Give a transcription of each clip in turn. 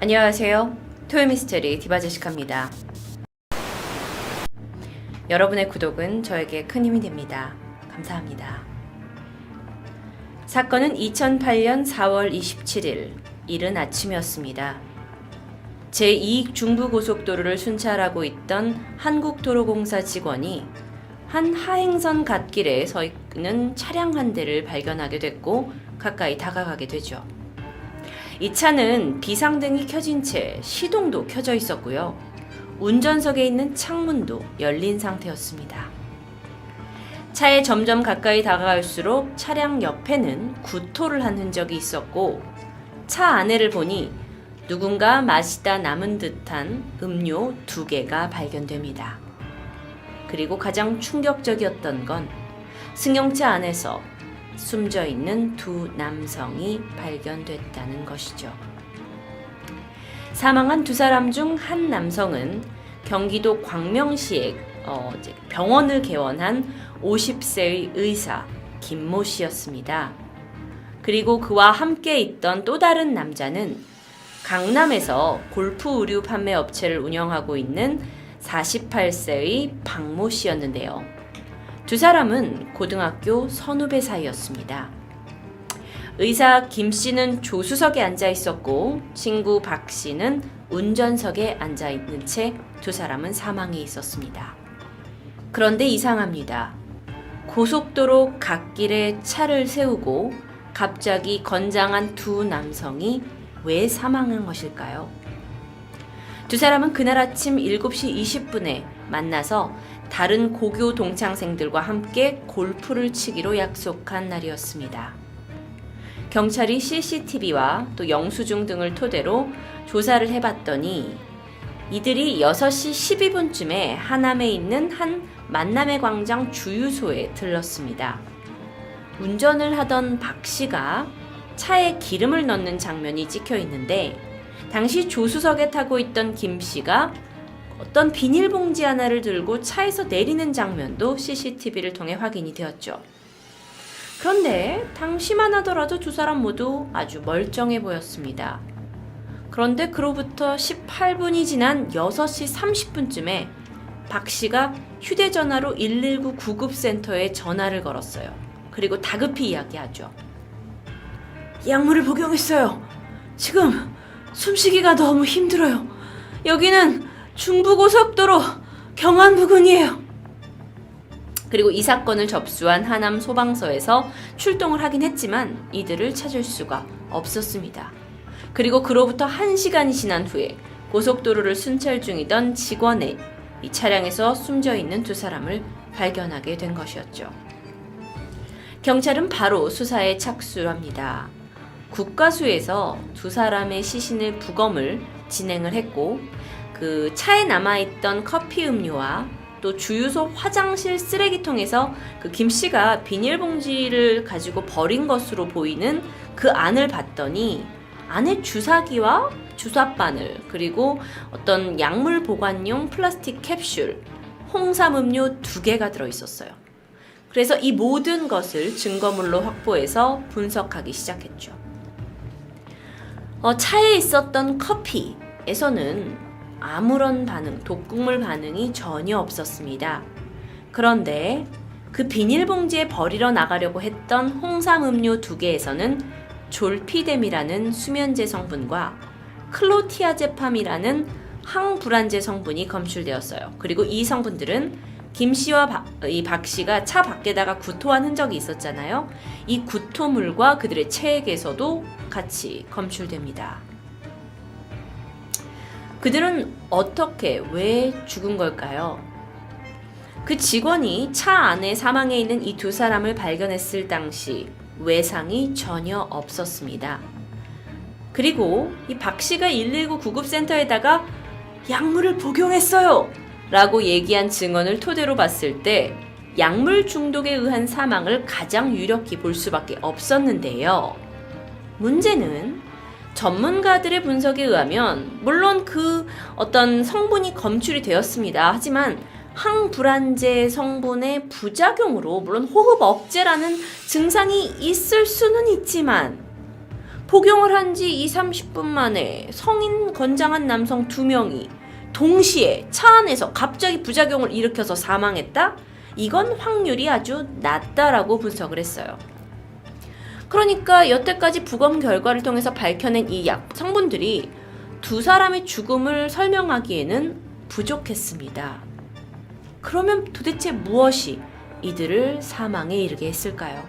안녕하세요. 토요미스테리 디바제시카입니다. 여러분의 구독은 저에게 큰 힘이 됩니다. 감사합니다. 사건은 2008년 4월 27일 이른 아침이었습니다. 제2 중부고속도로를 순찰하고 있던 한국도로공사 직원이 한 하행선 갓길에 서 있는 차량 한 대를 발견하게 됐고 가까이 다가가게 되죠. 이 차는 비상등이 켜진 채 시동도 켜져 있었고요. 운전석에 있는 창문도 열린 상태였습니다. 차에 점점 가까이 다가갈수록 차량 옆에는 구토를 한 흔적이 있었고 차 안에를 보니 누군가 마시다 남은 듯한 음료 두 개가 발견됩니다. 그리고 가장 충격적이었던 건 승용차 안에서 숨져 있는 두 남성이 발견됐다는 것이죠. 사망한 두 사람 중 한 남성은 경기도 광명시에 어, 병원을 개원한 50세의 의사 김모 씨였습니다. 그리고 그와 함께 있던 또 다른 남자는 강남에서 골프 의류 판매 업체를 운영하고 있는 48세의 박모 씨였는데요. 두 사람은 고등학교 선후배 사이였습니다. 의사 김 씨는 조수석에 앉아 있었고 친구 박 씨는 운전석에 앉아 있는 채 두 사람은 사망해 있었습니다. 그런데 이상합니다. 고속도로 갓길에 차를 세우고 갑자기 건장한 두 남성이 왜 사망한 것일까요? 두 사람은 그날 아침 7시 20분에 만나서 다른 고교 동창생들과 함께 골프를 치기로 약속한 날이었습니다. 경찰이 CCTV와 또 영수증 등을 토대로 조사를 해봤더니 이들이 6시 12분쯤에 하남에 있는 한 만남의 광장 주유소에 들렀습니다. 운전을 하던 박 씨가 차에 기름을 넣는 장면이 찍혀 있는데 당시 조수석에 타고 있던 김 씨가 어떤 비닐봉지 하나를 들고 차에서 내리는 장면도 CCTV를 통해 확인이 되었죠. 그런데 당시만 하더라도 두 사람 모두 아주 멀쩡해 보였습니다. 그런데 그로부터 18분이 지난 6시 30분쯤에 박 씨가 휴대전화로 119 구급센터에 전화를 걸었어요. 그리고 다급히 이야기하죠. 약물을 복용했어요. 지금 숨쉬기가 너무 힘들어요. 여기는 중부고속도로 경안 부근이에요. 그리고 이 사건을 접수한 하남 소방서에서 출동을 하긴 했지만 이들을 찾을 수가 없었습니다. 그리고 그로부터 1시간이 지난 후에 고속도로를 순찰 중이던 직원의 이 차량에서 숨져 있는 두 사람을 발견하게 된 것이었죠. 경찰은 바로 수사에 착수합니다. 국가수에서 두 사람의 시신을 부검을 진행을 했고 그 차에 남아있던 커피 음료와 또 주유소 화장실 쓰레기통에서 그 김 씨가 비닐봉지를 가지고 버린 것으로 보이는 그 안을 봤더니 안에 주사기와 주사바늘 그리고 어떤 약물 보관용 플라스틱 캡슐 홍삼 음료 두 개가 들어 있었어요. 그래서 이 모든 것을 증거물로 확보해서 분석하기 시작했죠. 어, 차에 있었던 커피에서는 아무런 반응, 독극물 반응이 전혀 없었습니다. 그런데 그 비닐봉지에 버리러 나가려고 했던 홍삼 음료 두 개에서는 졸피뎀이라는 수면제 성분과 클로티아제팜이라는 항불안제 성분이 검출되었어요. 그리고 이 성분들은 김 씨와 박, 이박 씨가 차 밖에다가 구토한 흔적이 있었잖아요. 이 구토물과 그들의 체액에서도 같이 검출됩니다. 그들은 어떻게 왜 죽은 걸까요? 그 직원이 차 안에 사망해 있는 이 두 사람을 발견했을 당시 외상이 전혀 없었습니다. 그리고 이 박 씨가 119 구급센터에다가 약물을 복용했어요! 라고 얘기한 증언을 토대로 봤을 때 약물 중독에 의한 사망을 가장 유력히 볼 수밖에 없었는데요. 문제는 전문가들의 분석에 의하면 물론 그 어떤 성분이 검출이 되었습니다. 하지만 항불안제 성분의 부작용으로 물론 호흡 억제라는 증상이 있을 수는 있지만 복용을 한 지 2, 30분 만에 성인 건장한 남성 두명이 동시에 차 안에서 갑자기 부작용을 일으켜서 사망했다? 이건 확률이 아주 낮다라고 분석을 했어요. 그러니까 여태까지 부검 결과를 통해서 밝혀낸 이 약 성분들이 두 사람의 죽음을 설명하기에는 부족했습니다. 그러면 도대체 무엇이 이들을 사망에 이르게 했을까요?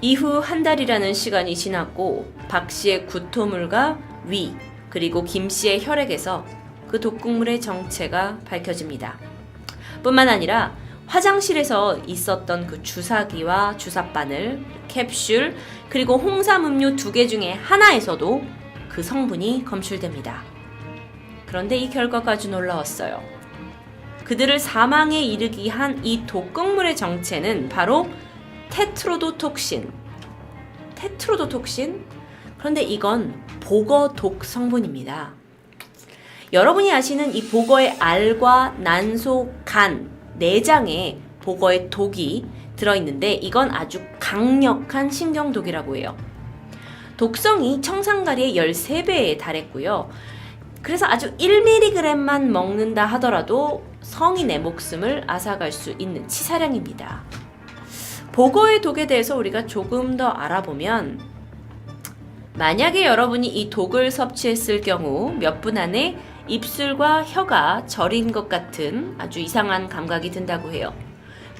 이후 한 달이라는 시간이 지났고 박 씨의 구토물과 위 그리고 김 씨의 혈액에서 그 독극물의 정체가 밝혀집니다. 뿐만 아니라 화장실에서 있었던 그 주사기와 주사바늘, 캡슐, 그리고 홍삼 음료 두 개 중에 하나에서도 그 성분이 검출됩니다. 그런데 이 아주 놀라웠어요. 그들을 사망에 이르기 한이 독극물의 정체는 바로 테트로도톡신. 테트로도톡신? 그런데 이건 보거 독 성분입니다. 여러분이 아시는 이 보거의 알과 난소, 간, 내장에 보거의 독이 들어있는데 이건 아주 강력한 신경독이라고 해요. 독성이 청산가리의 13배에 달했고요. 그래서 아주 1mg만 먹는다 하더라도 성인의 목숨을 앗아갈 수 있는 치사량입니다. 보거의 독에 대해서 우리가 조금 더 알아보면 만약에 여러분이 이 독을 섭취했을 경우 몇 분 안에 입술과 혀가 저린 것 같은 아주 이상한 감각이 든다고 해요.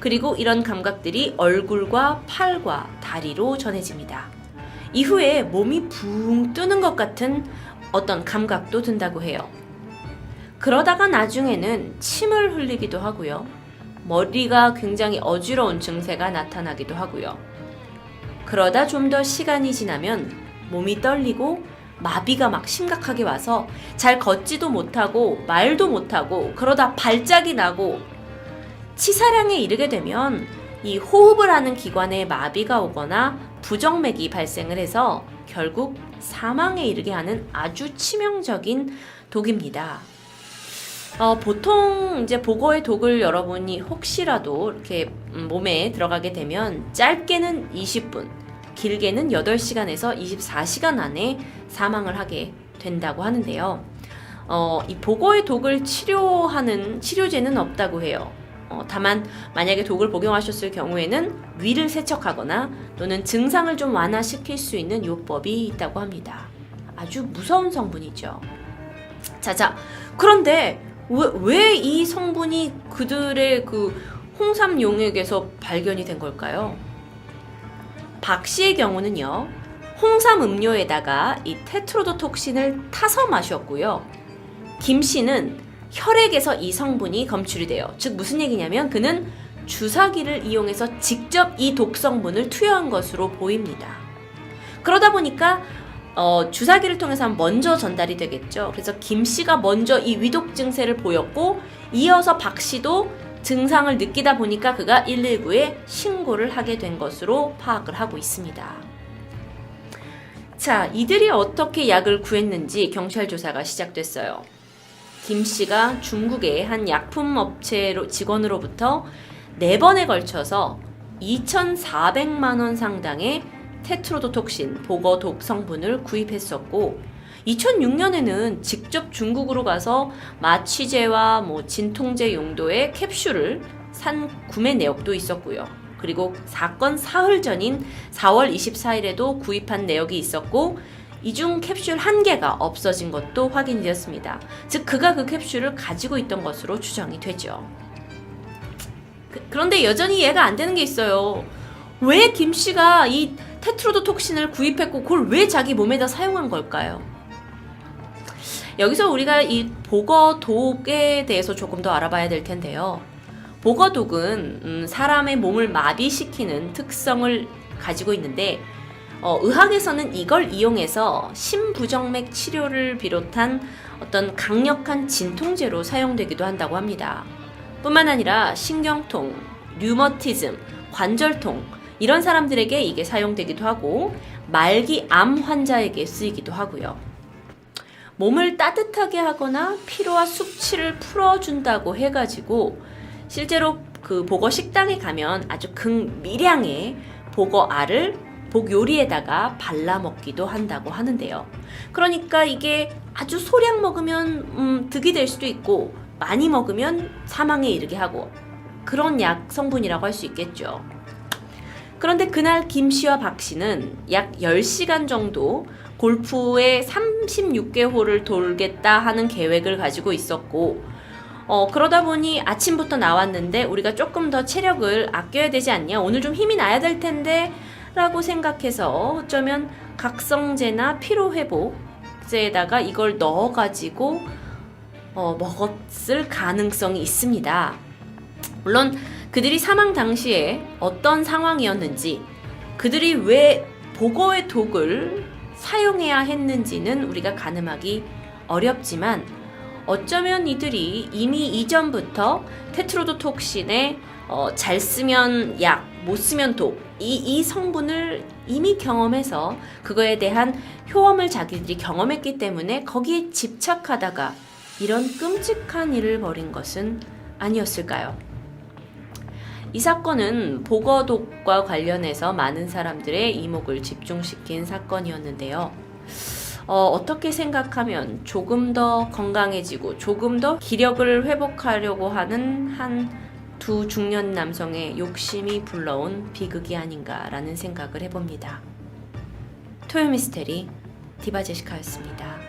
그리고 이런 감각들이 얼굴과 팔과 다리로 전해집니다. 이후에 몸이 붕 뜨는 것 같은 어떤 감각도 든다고 해요. 그러다가 나중에는 침을 흘리기도 하고요. 머리가 굉장히 어지러운 증세가 나타나기도 하고요. 그러다 좀 더 시간이 지나면 몸이 떨리고 마비가 막 심각하게 와서 잘 걷지도 못하고 말도 못하고 그러다 발작이 나고 치사량에 이르게 되면 이 호흡을 하는 기관에 마비가 오거나 부정맥이 발생을 해서 결국 사망에 이르게 하는 아주 치명적인 독입니다. 어, 보통 이제 보거의 독을 여러분이 혹시라도 이렇게 음, 몸에 들어가게 되면 짧게는 20분, 길게는 8시간에서 24시간 안에 사망을 하게 된다고 하는데요. 어, 이 보거의 독을 치료하는 치료제는 없다고 해요. 어, 다만 만약에 독을 복용하셨을 경우에는 위를 세척하거나 또는 증상을 좀 완화시킬 수 있는 요법이 있다고 합니다. 아주 무서운 성분이죠. 자자 그런데 왜 이 성분이 그들의 그 홍삼 용액에서 발견이 된 걸까요? 박 씨의 경우는요. 홍삼 음료에다가 이 테트로도톡신을 타서 마셨고요. 김 씨는 혈액에서 이 성분이 검출이 돼요. 즉 무슨 얘기냐면 그는 주사기를 이용해서 직접 이 독성분을 투여한 것으로 보입니다. 그러다 보니까 어, 주사기를 통해서 먼저 전달이 되겠죠. 그래서 김 씨가 먼저 이 위독 증세를 보였고 이어서 박 씨도 증상을 느끼다 보니까 그가 119에 신고를 하게 된 것으로 파악을 하고 있습니다. 자, 이들이 어떻게 약을 구했는지 경찰 조사가 시작됐어요. 김 씨가 중국의 한 약품 업체로 직원으로부터 네 번에 걸쳐서 2,400만 원 상당의 테트로도톡신 보거 독 성분을 구입했었고 2006년에는 직접 중국으로 가서 마취제와 뭐 진통제 용도의 캡슐을 산 구매 내역도 있었고요. 그리고 사건 사흘 전인 4월 24일에도 구입한 내역이 있었고 이중 캡슐 한 개가 없어진 것도 확인이 되었습니다. 즉 그가 그 캡슐을 가지고 있던 것으로 추정이 되죠. 그, 그런데 여전히 이해가 안 되는 게 있어요. 왜 김 씨가 이 테트로도 톡신을 구입했고 그걸 왜 자기 몸에다 사용한 걸까요? 여기서 우리가 이 보거 독에 대해서 조금 더 알아봐야 될 텐데요. 보거독은 음, 사람의 몸을 마비시키는 특성을 가지고 있는데 어, 의학에서는 이걸 이용해서 심부정맥 치료를 비롯한 어떤 강력한 진통제로 사용되기도 한다고 합니다. 뿐만 아니라 신경통, 류머티즘, 관절통 이런 사람들에게 이게 사용되기도 하고 말기 암 환자에게 쓰이기도 하고요. 몸을 따뜻하게 하거나 피로와 숙취를 풀어준다고 해가지고 실제로 그 보거 식당에 가면 아주 극미량의 보거 알을 복 요리에다가 발라 먹기도 한다고 하는데요. 그러니까 이게 아주 소량 먹으면 음, 득이 될 수도 있고 많이 먹으면 사망에 이르게 하고 그런 약 성분이라고 할 수 있겠죠. 그런데 그날 김 씨와 박 씨는 약 10시간 정도 골프의 36개 홀을 돌겠다 하는 계획을 가지고 있었고 어, 그러다 보니 아침부터 나왔는데 우리가 조금 더 체력을 아껴야 되지 않냐? 오늘 좀 힘이 나야 될 텐데 라고 생각해서 어쩌면 각성제나 피로회복제에다가 이걸 넣어가지고 어, 먹었을 가능성이 있습니다. 물론 그들이 사망 당시에 어떤 상황이었는지 그들이 왜 보고의 독을 사용해야 했는지는 우리가 가늠하기 어렵지만 어쩌면 이들이 이미 이전부터 테트로도톡신에 어, 잘 쓰면 약, 못 쓰면 독, 이, 이 성분을 이미 경험해서 그거에 대한 효험을 자기들이 경험했기 때문에 거기에 집착하다가 이런 끔찍한 일을 벌인 것은 아니었을까요? 이 사건은 보거독과 관련해서 많은 사람들의 이목을 집중시킨 사건이었는데요. 어, 어떻게 생각하면 조금 더 건강해지고 조금 더 기력을 회복하려고 하는 한 두 중년 남성의 욕심이 불러온 비극이 아닌가라는 생각을 해봅니다. 토요 미스테리 디바 제시카였습니다.